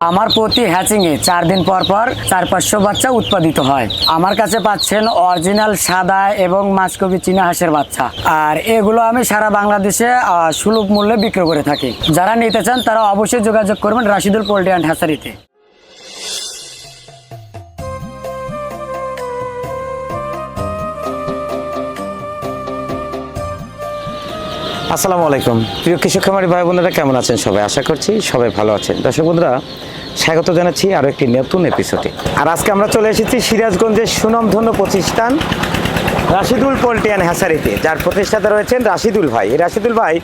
আমার প্রতি হ্যাচিংয়ে চার দিন পর পর চার পাঁচশো বাচ্চা উৎপাদিত হয়। আমার কাছে পাচ্ছেন অরিজিনাল সাদা এবং মাছকবি চীনা হাঁসের বাচ্চা। আর এগুলো আমি সারা বাংলাদেশে সুলভ মূল্যে বিক্রি করে থাকি। যারা নিতে চান তারা অবশ্যই যোগাযোগ করবেন রাশিদুল পোল্ট্রি অ্যান্ড হ্যাচারিতে আসসালামু আলাইকুম। প্রিয় কৃষক খামারি ভাই বোনেরা, কেমন আছেন সবাই? আশা করছি সবাই ভালো আছেন। দর্শক বন্ধুরা, স্বাগত জানাচ্ছি আরও একটি নতুন এপিসোডে আর আজকে আমরা চলে এসেছি সিরাজগঞ্জের সুনামধন্য প্রতিষ্ঠান রাশিদুল পোল্ট্রি অ্যান্ড হ্যাসারিতে, যার প্রতিষ্ঠাতা রয়েছেন রাশিদুল ভাই। এই রাশিদুল ভাই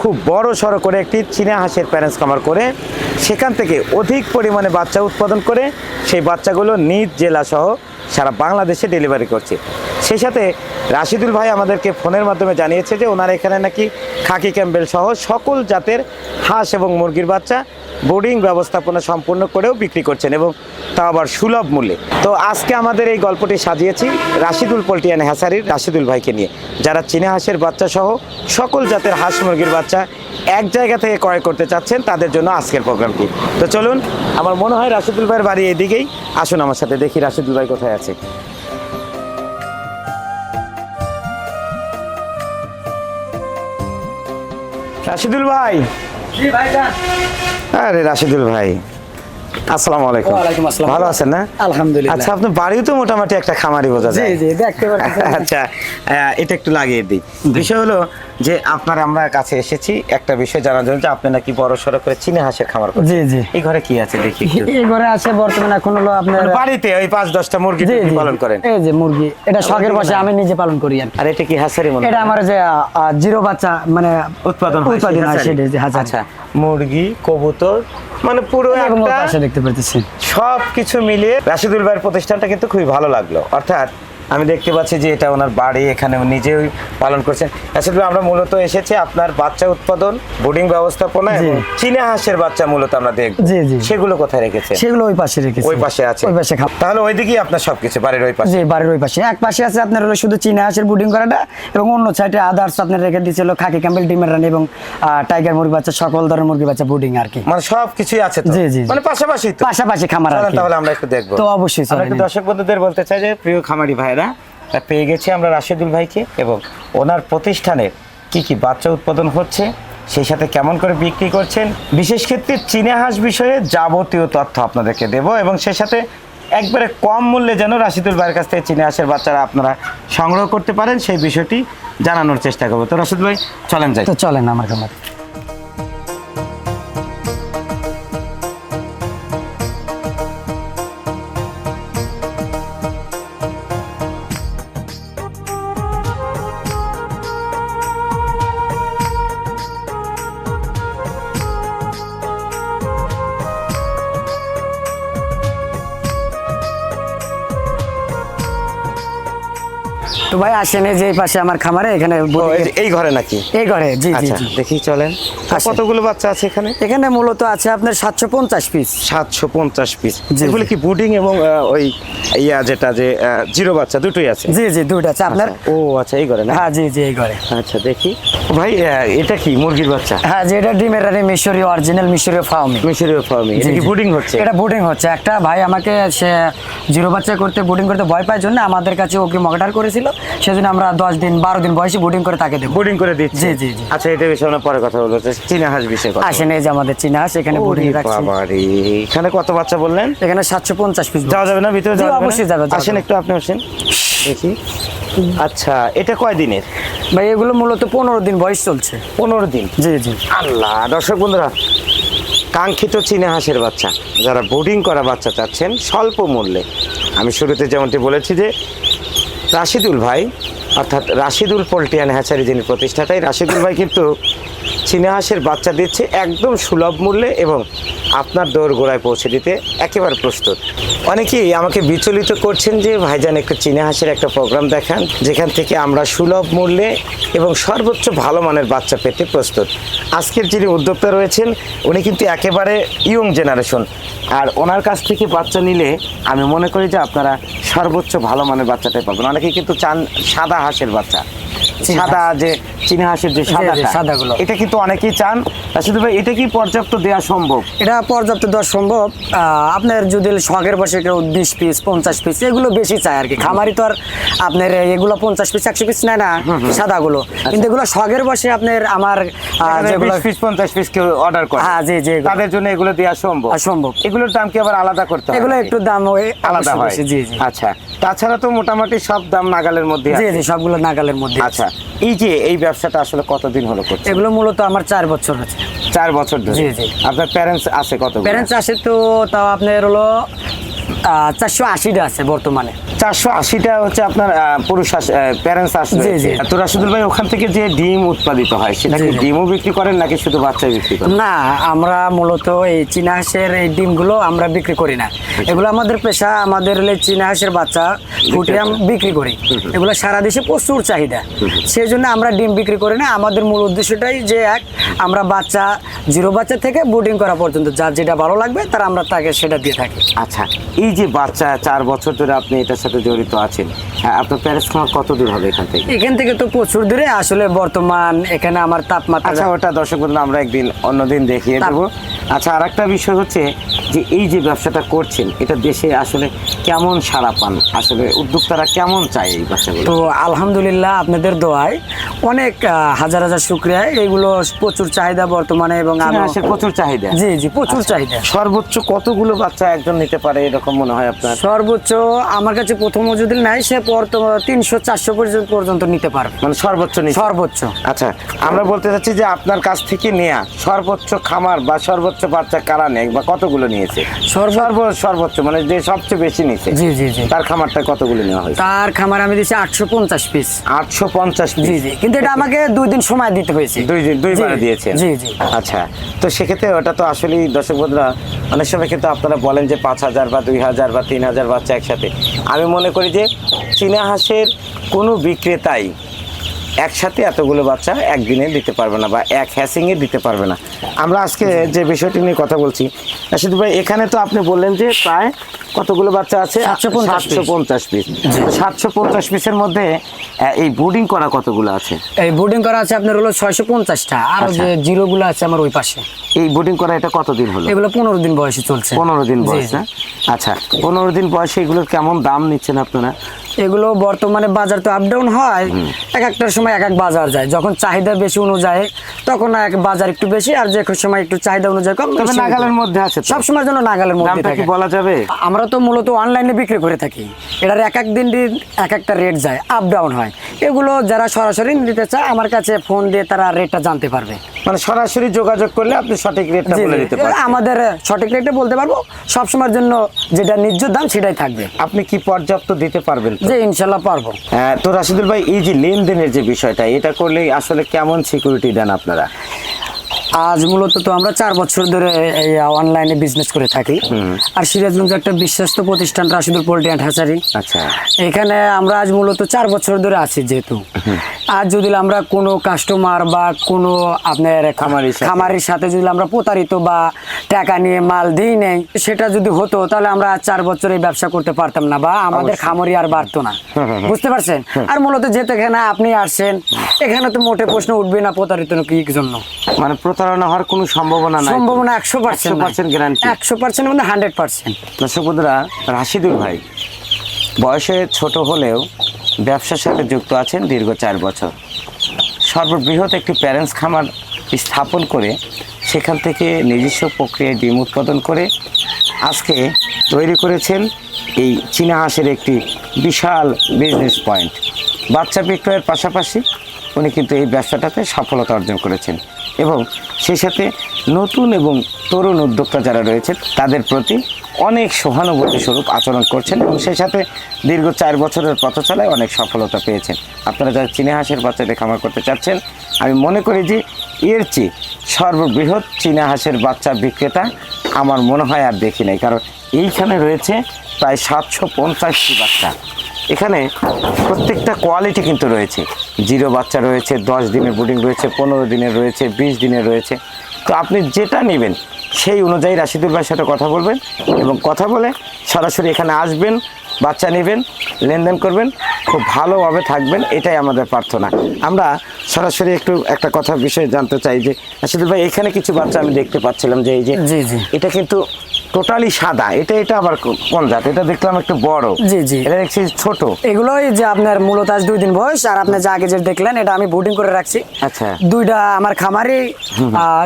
খুব বড় সড়ো করে একটি চীনা হাঁসের প্যারেন্টস খামার করে, সেখান থেকে অধিক পরিমাণে বাচ্চা উৎপাদন করে, সেই বাচ্চাগুলো নিজ জেলা সহ সারা বাংলাদেশে ডেলিভারি করছে। সেই সাথে রাশিদুল ভাই আমাদেরকে ফোনের মাধ্যমে জানিয়েছে যে ওনার এখানে নাকি খাকি ক্যাম্বেল সহ সকল জাতের হাঁস এবং মুরগির বাচ্চা বোর্ডিং ব্যবস্থাপনা সম্পূর্ণ করেও বিক্রি করছেন এবং তা আবার সুলভ মূল্যে। তো আজকে আমাদের এই গল্পটি সাজিয়েছি রাশিদুল পল্টিয়ান হ্যাসারির রাশিদুল ভাইকে নিয়ে। যারা চীনা হাঁসের বাচ্চা সহ সকল জাতের হাঁস মুরগির বাচ্চা এক জায়গা থেকে ক্রয় করতে চাচ্ছেন, তাদের জন্য আজকের প্রোগ্রামটি। তো চলুন, আমার মনে হয় রাশিদুল ভাইয়ের বাড়ি এদিকেই। আসুন আমার সাথে, দেখি রাশিদুল ভাই কোথায় আছে। রাশিদুল ভাই। আরে রাশিদুল ভাই আসসালামু আলাইকুম। ওয়ালাইকুম আসসালাম। ভালো আছেন না? আলহামদুলিল্লাহ। আচ্ছা আপনি বাড়িও তো মোটামুটি একটা খামারি বোঝা যায়। জি জি দেখতে পাচ্ছেন। আচ্ছা এটা একটু লাগিয়ে দিই। বিষয় হলো যে আপনার আমরা কাছে এসেছি একটা বিষয় জানার জন্য যে আপনি নাকি বড় সড়ো করে চীনা হাঁসের খামার করছেন। জি জি। এই ঘরে কি আছে দেখি এই ঘরে আছে বর্তমানে এখন হলো আপনার মানে বাড়িতে ওই পাঁচ দশটা মুরগি পালন করেন। এই যে মুরগি এটা শখের বসে আমি নিজে পালন করি আর এটা কি হাঁসারি মনে এটা আমার যে জিরো বাচ্চা মানে উৎপাদন উৎপাদন হয় হাঁসারি? যে আচ্ছা মুরগি কবুতর মানে পুরো একটা দেখতে পাচ্ছি সব কিছু মিলিয়ে রাশিদুল ভাইয়ের প্রতিষ্ঠানটা কিন্তু খুবই ভালো লাগল। অর্থাৎ আমি দেখতে পাচ্ছি যে এটা ওনার বাড়ি এখানে নিজেই পালন করছেন। ভাই আমরা মূলত এসেছি আপনার বাচ্চা উৎপাদন বোর্ডিং ব্যবস্থাপনা এবং চীনা হাঁসের বাচ্চা মূলত আমরা দেখব। জি, জি। সেগুলো কোথায় রেখেছেন? সেগুলো ওই পাশে রেখেছি। ওই পাশে আছে। ওই পাশে খাব তাহলে ওইদিকেই আপনার সবকিছু বাড়ির ওই পাশে। জি বাড়ির ওই পাশে। এক পাশে আছে আপনার হলো শুধু চীনা হাঁসের বুডিং করাটা এবং অন্য সাইডে আদার্স আপনার রেখে দিয়েছিল খাকি ক্যাম্বেল ডিমের রানি এবং টাইগার মুরগি বাচ্চা সকল ধরনের মুরগি বাচ্চা বুডিং আর কি। মানে সব কিছুই আছে তো? জি, জি। মানে পাশাপাশি তো? পাশাপাশি খামার তাহলে আমরা একটু দেখব। তো অবশ্যই। দর্শক বন্ধুদের বলতে চাই যে প্রিয় খামারি ভাইরা তা পেয়ে গেছি আমরা রাশেদুল ভাইকে এবং ওনার প্রতিষ্ঠানের কি কি বাচ্চা উৎপাদন হচ্ছে, সেই সাথে কেমন করে বিক্রি করছেন, বিশেষ ক্ষেত্রে চীনা হাঁস বিষয়ে যাবতীয় তথ্য আপনাদেরকে দেব এবং সেই সাথে একবারে কম মূল্যে যেন রাশিদুল ভাইয়ের কাছ থেকে চীনা হাঁসের বাচ্চারা আপনারা সংগ্রহ করতে পারেন, সেই বিষয়টি জানানোর চেষ্টা করব। তো রাশিদুল ভাই, চলেন যাই। তো চলেন আমার খামার তো ভাই আসেন এই যে এই পাশে আমার খামারে এখানে এই- ঘরে নাকি? এই ঘরে জি জি আচ্ছা দেখি চলেন। আর কতগুলো বাচ্চা আছে এখানে? এখানে মূলত আছে আপনার সাতশো পঞ্চাশ পিস সাতশো পঞ্চাশ পিস এগুলো কি বুডিং এবং ওই ইয়া যেটা যে জিরো বাচ্চা দুটোই আছে? জি জি দুটো আছে। আপনার? আচ্ছা, ও আচ্ছা এই ঘরে না? হ্যাঁ জি জি এই ঘরে। আচ্ছা দেখি। ভাই এটা কি মুরগির বাচ্চা? হ্যাঁ যে এটা ডিমের রানি মিশরীয় অরিজিনাল মিশরীয় ফার্মি মিশরীয় ফার্মি এটা কি বুডিং হচ্ছে? এটা বুডিং হচ্ছে। একটা ভাই আমাকে সে জিরো বাচ্চা করতে বুডিং করতে ভয় পায় জন্য আমাদের কাছে ওকে মকডার করেছিল। সেজন্য আমরা দশ দিন বারো দিন বয়সে বুডিং করে তাকে দেবো। বুডিং করে দিচ্ছে। জি, জি, জি। আচ্ছা এটা বিষয়ে আমরা পরে কথা বলব। চীনা হাঁস বিষয়ে কথা আসেন এই যে আমাদের চীনা হাঁস এখানে ওরে রাখছি। এখানে কত বাচ্চা বললেন? এখানে সাতশো পঞ্চাশ পিস যাওয়া যাবে না ভিতরে যাওয়া অবশ্যই যাবে। আসেন একটু আপনি আসেন। দেখি। আচ্ছা এটা কয় দিনের? ভাই এগুলো মূলত পনেরো দিন বয়স চলছে। পনেরো দিন? জি জি। আল্লাহ দর্শক বন্ধুরা কাঙ্ক্ষিত চীনা হাঁসের বাচ্চা। যারা বোর্ডিং করা বাচ্চা চাচ্ছেন স্বল্প মূল্যে। আমি শুরুতে যেমনটি বলেছি যে রাশিদুল ভাই, অর্থাৎ রাশিদুল পোল্ট্রি অ্যান্ড হ্যাচারি যিনি প্রতিষ্ঠাতাই, রাশিদুল ভাই কিন্তু চীনা হাঁসের বাচ্চা দিচ্ছে একদম সুলভ মূল্যে এবং আপনার দৌড় গোড়ায় পৌঁছে দিতে একেবারে প্রস্তুত। অনেকেই আমাকে বিচলিত করছেন যে, ভাইজান, একটু চীনা হাঁসের একটা প্রোগ্রাম দেখান, যেখান থেকে আমরা সুলভ মূল্যে এবং সর্বোচ্চ ভালো মানের বাচ্চা পেতে প্রস্তুত। আজকের যিনি উদ্যোক্তা রয়েছেন, উনি কিন্তু একেবারে ইয়ং জেনারেশন। আর ওনার কাছ থেকে বাচ্চা নিলে আমি মনে করি যে আপনারা সর্বোচ্চ ভালো মানের বাচ্চাটাই পাবেন অনেকেই কিন্তু চান সাদা হাঁসের বাচ্চা। সাদা যে চীনা হাঁসের যে সাদাটা সাদাগুলো। এটা কিন্তু অনেকেই চান। রাশিদুল ভাই এটা কি পর্যাপ্ত দেওয়া সম্ভব? এটা পর্যাপ্ত দেওয়া সম্ভব। আপনার যদি শখের বসে কেউ বিশ পিস পঞ্চাশ পিস এগুলো বেশি চায় আর কি। খামারি তো আর আপনার এগুলো পঞ্চাশ পিস একশো পিস নেয় না সাদাগুলো। কিন্তু এগুলো শখের বসে আপনার আমার যেগুলো পিস পঞ্চাশ পিস কেউ অর্ডার করে। হ্যাঁ জি জি। তাদের জন্য এগুলো দেওয়া সম্ভব। সম্ভব এগুলোর দাম কি আবার আলাদা করতে হবে এগুলো একটু দাম আলাদা হয়। জি জি। আচ্ছা। তাছাড়া তো মোটামুটি সব দাম নাগালের মধ্যে জি আছে। জি সবগুলো নাগালের মধ্যে আচ্ছা এই যে এই ব্যবসাটা আসলে কতদিন হলো করছে এগুলো মূলত আমার চার বছর আছে চার বছর ধরে? জি, জি। আপনার প্যারেন্টস আছে কত প্যারেন্টস আছে তো তাও আপনার হলো চারশো আশিটা আছে বর্তমানে। চারশো আশিটা হচ্ছে আপনার পুরুষ প্যারেন্টস জি। তো রাশিদুল ভাই ওখান থেকে যে ডিম উৎপাদিত হয় সেটা কি ডিমও বিক্রি করেন নাকি শুধু বাচ্চা বিক্রি করেন? না আমরা মূলত এই চীনা হাঁসের এই ডিমগুলো আমরা বিক্রি করি না। এগুলো আমাদের পেশা আমাদের হলে চীনা হাঁসের বাচ্চা আম- বিক্রি করি। এগুলো সারা দেশে প্রচুর চাহিদা। সেই জন্য আমরা ডিম বিক্রি করি না। আমাদের মূল উদ্দেশ্যটাই যে এক আমরা বাচ্চা জিরো বাচ্চা থেকে বুডিং করা পর্যন্ত যার যেটা ভালো লাগবে তার আমরা তাকে সেটা দিয়ে থাকি। আচ্ছা এই যে বাচ্চা চার বছর ধরে আপনি এটার সাথে জড়িত আছেন হ্যাঁ, আপনার প্যারেন্টস খামার কত দূর হবে এখান থেকে? এখান থেকে তো প্রচুর দূরে আসলে বর্তমান এখানে আমার তাপমাত্রা আচ্ছা ওটা দর্শক বন্ধু আমরা একদিন অন্যদিন দেখিয়ে দেবো। আচ্ছা আর একটা বিষয় হচ্ছে যে এই যে ব্যবসাটা করছেন এটা দেশে আসলে কেমন সাড়া পান? আসলে উদ্যোক্তারা কেমন চায় এই বাচ্চাগুলো তো আলহামদুলিল্লাহ আপনাদের দোয়ায় অনেক হাজার হাজার শুক্রিয়া। এগুলো প্রচুর চাহিদা বর্তমানে এবং প্রচুর চাহিদা। জি জি প্রচুর আচ্ছা। চাহিদা। সর্বোচ্চ কতগুলো বাচ্চা একজন নিতে পারে এরকম মনে হয় আপনার? সর্বোচ্চ আমার কাছে প্রথম যদি নাই সে তিনশো চারশো পর্যন্ত পর্যন্ত নিতে পারবে। মানে সর্বোচ্চ সর্বোচ্চ। আচ্ছা আমরা বলতে চাচ্ছি যে আপনার কাছ থেকে নেয়া সর্বোচ্চ খামার বা সর্বোচ্চ বাচ্চা কারা নেয় বা কতগুলো নিয়েছে? সর্ব- সর্ব সর্বোচ্চ মানে যে সবচেয়ে বেশি নিয়েছে। জি জি জি। তার খামারটা কতগুলো নেওয়া হয়েছে? তার খামার আমি দিচ্ছি আটশো পঞ্চাশ পিস আটশো পঞ্চাশ জি জি কিন্তু এটা আমাকে দুই দিন সময় দিতে হয়েছে। দুই দিন দুইবারে দিয়েছেন জি জি। আচ্ছা তো সেক্ষেত্রে ওটা তো আসলেই দর্শক বন্ধুরা অনেক সময় কিন্তু আপনারা বলেন যে পাঁচ হাজার বা দুই হাজার বা তিন হাজার বাচ্চা একসাথে। আমি মনে করি যে চীনা হাঁসের কোনো বিক্রেতাই একসাথে এতগুলো বাচ্চা একদিনে দিতে পারবে না বা এক হ্যাসিংয়ে দিতে পারবে না। আমরা আজকে যে বিষয়টি নিয়ে কথা বলছি রাশিদ ভাই এখানে তো আপনি বললেন যে প্রায় কতগুলো বাচ্চা আছে? 750 সাতশো পঞ্চাশ পিস সাতশো পঞ্চাশ পিসের মধ্যে এই বোর্ডিং করা কতগুলো আছে? এই বোর্ডিং করা আছে আপনার হলো ছয়শো পঞ্চাশটা। আর আচ্ছা। যে জিরো গুলো আছে আমার ওই পাশে। এই বোর্ডিং করা এটা কতদিন হলো? এগুলো পনেরো দিন বয়সে চলছে। পনেরো দিন বয়স না আচ্ছা পনেরো দিন বয়সে এগুলোর কেমন দাম নিচ্ছেন আপনারা? এগুলো বর্তমানে বাজার তো আপ ডাউন হয়। এক একটার সময় এক এক বাজার যায়। যখন চাহিদা বেশি অনুযায়ী তখন এক বাজার একটু বেশি আর যে সময় একটু চাহিদা অনুযায়ী কম তবে নাগালের মধ্যে আছে? সব সময় জন্য নাগালের মধ্যে থাকে। বলা যাবে? আমরা তো মূলত অনলাইনে বিক্রি করে থাকি। এটার এক এক দিন দিন এক একটা রেট যায় আপ ডাউন হয়। এগুলো যারা সরাসরি নিতে চায় আমার কাছে ফোন দিয়ে তারা রেটটা জানতে পারবে। মানে সরাসরি যোগাযোগ করলে আপনি সঠিক রেটটা বলে দিতে পারবেন। আমাদের সঠিক রেটে বলতে পারব সব সময়ের জন্য যেটা ন্যায্য দাম সেটাই থাকবে। আপনি কি পর্যাপ্ত দিতে পারবেন? যে ইনশাল্লাহ পারব। হ্যাঁ, তো রাশিদুল ভাই এই যে লেনদেনের যে বিষয়টা এটা করলে আসলে কেমন সিকিউরিটি দেন আপনারা? আজ মূলত তো আমরা চার বছর ধরে অনলাইনে বিজনেস করে থাকি। আর সিরাজগঞ্জ একটা বিশ্বস্ত প্রতিষ্ঠান রাশিদুল পোল্ট্রি অ্যান্ড হ্যাচারি আচ্ছা। এখানে আমরা আজ মূলত চার বছর ধরে আছি যেহেতু। আর যদি আমরা কোনো কাস্টমার বা কোনো আপনার খামারির সাথে। খামারির সাথে যদি আমরা প্রতারিত বা টাকা নিয়ে মাল দিই নেই সেটা যদি হতো তাহলে আমরা আজ চার বছর এই ব্যবসা করতে পারতাম না বা আমাদের খামারি আর বাড়তো না। বুঝতে পারছেন? আর মূলত যেহেতু এখানে আপনি আসছেন এখানে তো মোটে প্রশ্ন উঠবে না প্রতারিত কি জন্য? মানে প্রতারণা হওয়ার কোনো সম্ভাবনা নাই? সম্ভাবনা একশো পার্সেন্ট 100% একশো পার্সেন্ট মানে হান্ড্রেড পার্সেন্ট। দর্শক বন্ধুরা রাশিদুল ভাই বয়সে ছোট হলেও ব্যবসার সাথে যুক্ত আছেন দীর্ঘ চার বছর। সর্ববৃহৎ একটি প্যারেন্টস খামার স্থাপন করে সেখান থেকে নিজস্ব প্রক্রিয়ায় ডিম উৎপাদন করে আজকে তৈরি করেছেন এই চীনা হাঁসের একটি বিশাল বিজনেস পয়েন্ট বাচ্চা বিক্রয়ের পাশাপাশি উনি কিন্তু এই ব্যবসাটাতে সফলতা অর্জন করেছেন। এবং সেই সাথে নতুন এবং তরুণ উদ্যোক্তা যারা রয়েছেন, তাদের প্রতি অনেক সহানুভূতি স্বরূপ আচরণ করছেন এবং সেই সাথে দীর্ঘ চার বছরের পথ চলায় অনেক সফলতা পেয়েছেন। আপনারা যারা চীনা হাঁসের বাচ্চাদের খামার করতে চাচ্ছেন, আমি মনে করি যে এর চেয়ে সর্ববৃহৎ চীনা হাঁসের বাচ্চা বিক্রেতা আমার মনে হয় আর দেখি নাই, কারণ এইখানে রয়েছে প্রায় সাতশো পঞ্চাশটি বাচ্চা। এখানে প্রত্যেকটা কোয়ালিটি কিন্তু রয়েছে। জিরো বাচ্চা রয়েছে, দশ দিনের বুডিং রয়েছে, পনেরো দিনের রয়েছে, বিশ দিনের রয়েছে। তো আপনি যেটা নেবেন, সেই অনুযায়ী রাশিদুল ভাইয়ের সাথে কথা বলবেন এবং কথা বলে সরাসরি এখানে আসবেন। বাচ্চা নেবেন লেনদেন করবেন খুব ভালোভাবে থাকবেন এটাই আমাদের প্রার্থনা। আমরা সরাসরি একটু একটা কথা বিষয়ে জানতে চাই যে আসলে ভাই এখানে কিছু বাচ্চা আমি দেখতে পাচ্ছিলাম যে এই যে। এটা কিন্তু টোটালি সাদা। এটা এটা আবার কোন জাত? এটা দেখলাম একটু বড়। জি, জি। এটা দেখছি ছোট। এগুলোই যে আপনার মূলত আজ দুই দিন বয়স আর আপনি যে আগে যে দেখলেন এটা আমি বোর্ডিং করে রাখছি। আচ্ছা। দুইটা আমার খামারে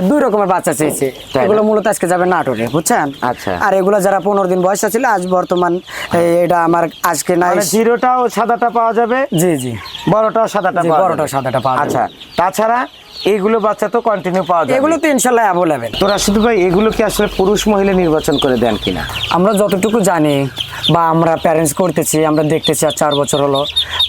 দুই রকমের বাচ্চা চেয়েছে এগুলো মূলত আজকে যাবে নাটোরে বুঝছেন? আচ্ছা। আর এগুলো যারা পনেরো দিন বয়স ছিল আজ বর্তমান এটা আমার আজকে নাই জিরোটা জিরোটাও সাদাটা পাওয়া যাবে জি জি বড়টাও সাদাটা বড়টা বড়টাও সাদাটা পাওয়া। আচ্ছা তাছাড়া এইগুলো বাচ্চা তো কন্টিনিউ পাওয়া যায় এগুলো তো ইনশাল্লাহ অ্যাভেলেবেল তো রাশিদ ভাই এগুলো কি আসলে পুরুষ মহিলা নির্বাচন করে দেন কিনা? আমরা যতটুকু জানি বা আমরা প্যারেন্টস করতেছি আমরা দেখতেছি আর চার বছর হলো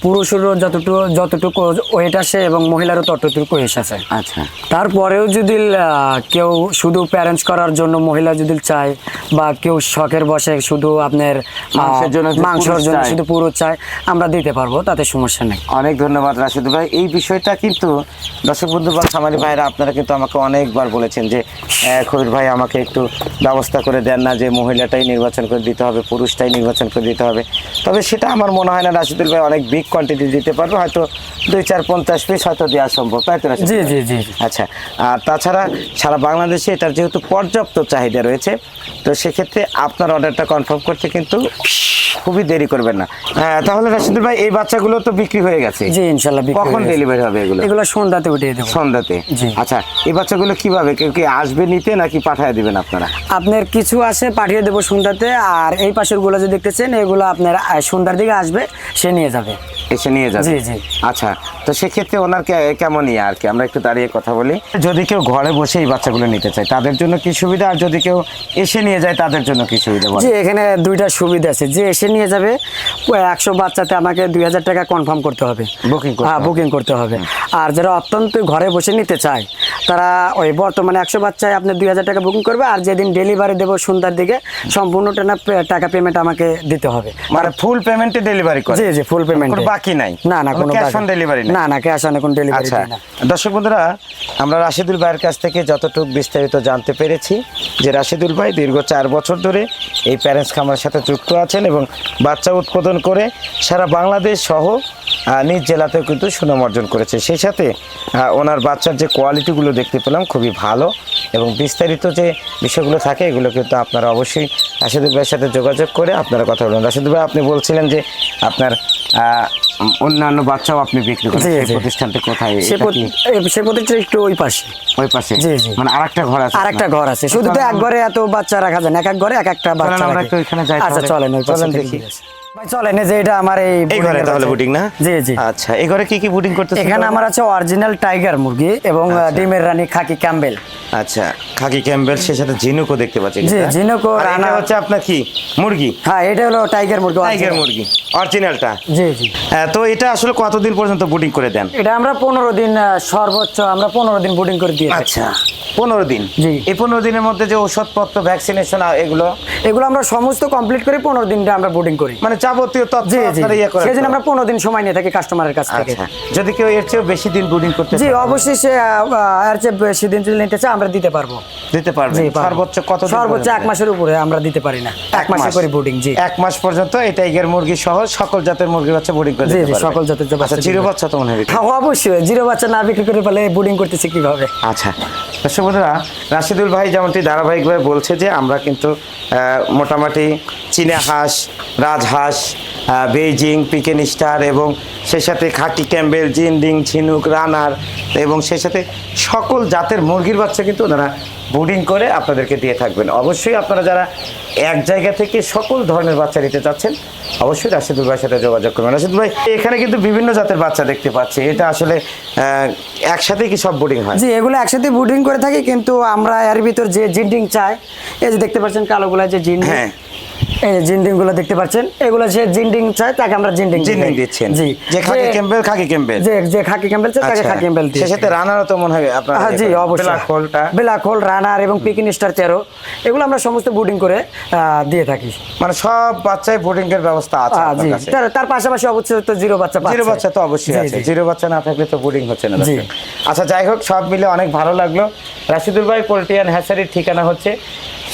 পুরুষেরও যতটুকু যতটুকু ওয়েট আসে এবং মহিলারও ততটুকু ওয়েট আসে আচ্ছা। তারপরেও যদি আহ, কেউ শুধু প্যারেন্টস করার জন্য মহিলা যদি চায় বা কেউ শখের বসে শুধু আপনার মাংসের জন্য মাংসের পুরুষ জন্য। শুধু পুরো চায় আমরা দিতে পারব তাতে সমস্যা নেই। অনেক ধন্যবাদ রাশিদ ভাই। এই বিষয়টা কিন্তু দর্শক বন্ধু বা খামারি ভাইরা। আপনারা কিন্তু আমাকে অনেকবার বলেছেন যে কবির ভাই আমাকে একটু ব্যবস্থা করে দেন না যে মহিলাটাই নির্বাচন করে দিতে হবে পুরুষটাই নির্বাচন করে দিতে হবে। তবে সেটা আমার মনে হয় না রাশিদুল ভাই অনেক বিগ কোয়ান্টিটি দিতে পারবে হয়তো দুই চার পঞ্চাশ পিস হয়তো দেওয়া সম্ভব। তাই তো জি জি জি। আচ্ছা আর তাছাড়া সারা বাংলাদেশে এটার যেহেতু পর্যাপ্ত চাহিদা রয়েছে তো সেক্ষেত্রে আপনার অর্ডারটা কনফার্ম করতে কিন্তু খুবই দেরি করবেন না। হ্যাঁ তাহলে রাশিদুল ভাই এই বাচ্চাগুলো তো বিক্রি হয়ে গেছে। জি ইনশাল্লাহ কখন ডেলিভারি হবে এগুলো? এগুলো সন্ধ্যাতে উঠিয়ে দেবো। সন্ধ্যাতে আচ্ছা এই বাচ্চাগুলো কীভাবে? কেউ কি আসবে নিতে নাকি পাঠায় দিবেন আপনারা? আপনার কিছু আসে পাঠিয়ে দেবো সন্ধ্যাতে। আর এই পাশেরগুলো যে দেখতেছেন এগুলো আপনার সন্ধ্যার দিকে আসবে সে নিয়ে যাবে। এসে নিয়ে যাবে? জি, জি। আচ্ছা তো সেক্ষেত্রে ওনার কে- কেমন ইয়ে আর কি? আমরা একটু দাঁড়িয়ে কথা বলি। যদি কেউ ঘরে বসে এই বাচ্চাগুলো নিতে চায় তাদের জন্য কি সুবিধা? আর যদি কেউ এসে নিয়ে যায় তাদের জন্য কি সুবিধা বলেন? জি এখানে দুইটা সুবিধা আছে। যে এসে নিয়ে যাবে একশো বাচ্চাতে আমাকে দুই হাজার টাকা কনফার্ম করতে হবে। করতে হ্যাঁ হবে। বুকিং করতে হবে। আর যারা অত্যন্ত ঘরে বসে নিতে চায়। তারা ওই বর্তমানে একশো বাচ্চায় আপনি দুই হাজার টাকা বুকিং করবে আর যেদিন ডেলিভারি দেবো সন্ধ্যার দিকে সম্পূর্ণ টানা- টাকা পেমেন্ট আমাকে দিতে হবে। মানে ফুল পেমেন্টে ডেলিভারি করে? জি জি ফুল পেমেন্ট বাকি নাই? না না কোনো ক্যাশ অন ডেলিভারি না না ক্যাশ অন কোনো ডেলিভারি আচ্ছা না দর্শক বন্ধুরা আমরা রাশিদুল ভাইয়ের কাছ থেকে যতটুকু বিস্তারিত জানতে পেরেছি যে রাশিদুল ভাই দীর্ঘ চার বছর ধরে এই প্যারেন্টস খামার সাথে যুক্ত আছেন এবং বাচ্চা উৎপাদন করে সারা বাংলাদেশ সহ নিজ জেলাতেও কিন্তু সুনাম অর্জন করেছে। সেই সাথে ওনার বাচ্চার যে কোয়ালিটিগুলো দেখতে পেলাম খুবই ভালো এবং বিস্তারিত যে বিষয়গুলো থাকে এগুলো কিন্তু আপনারা অবশ্যই রাশিদুল ভাইয়ের সাথে যোগাযোগ করে আপনারা কথা বলুন। রাশিদুল ভাই আপনি বলছিলেন যে আপনার অন্যান্য বাচ্চাও আপনি বিক্রি করেন। সেই প্রতিষ্ঠানটা কোথায়? সে প্রতি- এই- প্রতিষ্ঠান একটু ওই পাশে। ওই পাশে? জি, জি। মানে আরেকটা ঘর আছে? আর একটা ঘর আছে। শুধু তো এক ঘরে এত বাচ্চা রাখা যায় না এক এক ঘরে এক একটা বাচ্চা আমরা একটু ওইখানে যাই আচ্ছা চলেন ওই চলেন দেখি। ঘুরে আসি। ভাই চলেন যে এটা আমার এই এই ঘরে তাহলে বুটিং না? জি জি। আচ্ছা এই ঘরে কি কি বুটিং করতেছেন এখানে আমার আছে অরিজিনাল টাইগার মুরগি এবং আচ্ছা। ডিমের রানী খাকি ক্যাম্বেল। আচ্ছা খাকি ক্যাম্বেল সে সাথে ঝিনুকও দেখতে পাচ্ছি জি, ঝিনুকও, রানা- হচ্ছে আপনার কি? মুরগি? হ্যাঁ এটা হলো টাইগার মুরগি টাইগার মুরগি অরিজিনালটা জি জি। তো এটা আসলে কতদিন পর্যন্ত বুটিং করে দেন? এটা আমরা পনেরো দিন সর্বোচ্চ আমরা পনেরো দিন বুটিং করে দিয়ে আচ্ছা পনেরো দিন? জি। এই পনেরো দিনের মধ্যে যে ওষুধপত্র ভ্যাকসিনেশন এগুলো? এগুলো আমরা সমস্ত কমপ্লিট করে পনেরো দিনটা আমরা বুটিং করি। মানে যাবতীয় তথ্য আপনারা ইয়ে আমরা দিন সময় নিয়ে থাকি কাস্টমারের কাছ থেকে। আচ্ছা। যদি কেউ এর চেয়েও বেশি দিন বুটিং করতে জি অবশ্যই সে এর চেয়ে বেশি দিন যদি নিতে চায় আমরা দিতে পারব। দিতে পারব। সর্বোচ্চ কত দিন সর্বোচ্চ এক মাসের উপরে আমরা দিতে পারি না। এক মাসে করে জি। এক মাস পর্যন্ত এই টাইগার মুরগি সহ সকল জাতের মুরগির বাচ্চা বোর্ডিং করে দিতে সকল জাতের আচ্ছা বাচ্চা জিরো বাচ্চা তো মনে হয় হ্যাঁ অবশ্যই জিরো বাচ্চা না বিক্রি করে পেলে বুডিং করতেছে কীভাবে? আচ্ছা দর্শক বন্ধুরা রাশিদুল ভাই যেমনটি ধারাবাহিকভাবে বলছে যে আমরা কিন্তু মোটামুটি চীনা হাঁস রাজহাঁস আহ, বেইজিং পিকেন স্টার এবং সে সাথে খাকি ক্যাম্বেল জিনডিং ঝিনুক রানার এবং সেই সাথে সকল জাতের মুরগির বাচ্চা কিন্তু ওনারা বোর্ডিং করে আপনাদেরকে দিয়ে থাকবেন। অবশ্যই আপনারা যারা এক জায়গা থেকে সকল ধরনের বাচ্চা নিতে চাচ্ছেন অবশ্যই রাশিদুল ভাইয়ের সাথে যোগাযোগ করবেন। রাশিদুল ভাই এখানে কিন্তু বিভিন্ন জাতের বাচ্চা দেখতে পাচ্ছি। এটা আসলে একসাথে কি সব বোর্ডিং হয়? জি এগুলো একসাথে বুডিং করে থাকি কিন্তু আমরা এর ভিতর যে জিন্ডিং চাই এই যে দেখতে পাচ্ছেন কালোগুলা যে জিন্ডিং হ্যাঁ। এই দেখতে পাচ্ছেন এগুলো যে জিন্ডিং চায় তাকে আমরা জিন্ডিং দিচ্ছেন। জি। যে খাকি ক্যাম্বেল খাকি ক্যাম্বেল যে যে খাকি ক্যাম্বেল চায় তাকে খাকি ক্যাম্বেল সে সাথে রানারও তো মনে হয় আপনার হ্যাঁ জি অবশ্যই। ব্ল্যাক হোলটা ব্ল্যাক হোল রানার এবং পিকিন স্টার তেরো এগুলো আমরা সমস্ত বুডিং করে দিয়ে থাকি। মানে সব বাচ্চাই বোর্ডিং এর ব্যবস্থা আছে জি। তার তার পাশাপাশি অবশ্যই তো জিরো বাচ্চা জিরো বাচ্চা তো অবশ্যই আছে। জিরো বাচ্চা না থাকলে তো বোর্ডিং হচ্ছে না জি। আচ্ছা যাই হোক সব মিলে অনেক ভালো লাগল। রাশিদুল ভাই পোল্ট্রি অ্যান্ড হ্যাচারির ঠিকানা হচ্ছে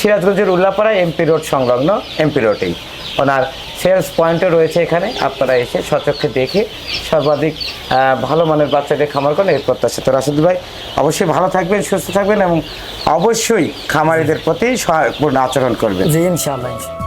সিরাজগঞ্জের উল্লাপাড়া এমপি রোড সংলগ্ন, এমপি রোডেই। ওনার সেলস পয়েন্টও রয়েছে এখানে। আপনারা এসে সচক্ষে দেখে সর্বাধিক ভালো মানের বাচ্চাদের খামার করেন এর প্রত্যাশা। তো রাশেদ ভাই, অবশ্যই ভালো থাকবেন, সুস্থ থাকবেন এবং অবশ্যই খামারিদের প্রতি সহায়পূর্ণ আচরণ করবেন। জি ইনশাল্লাহ।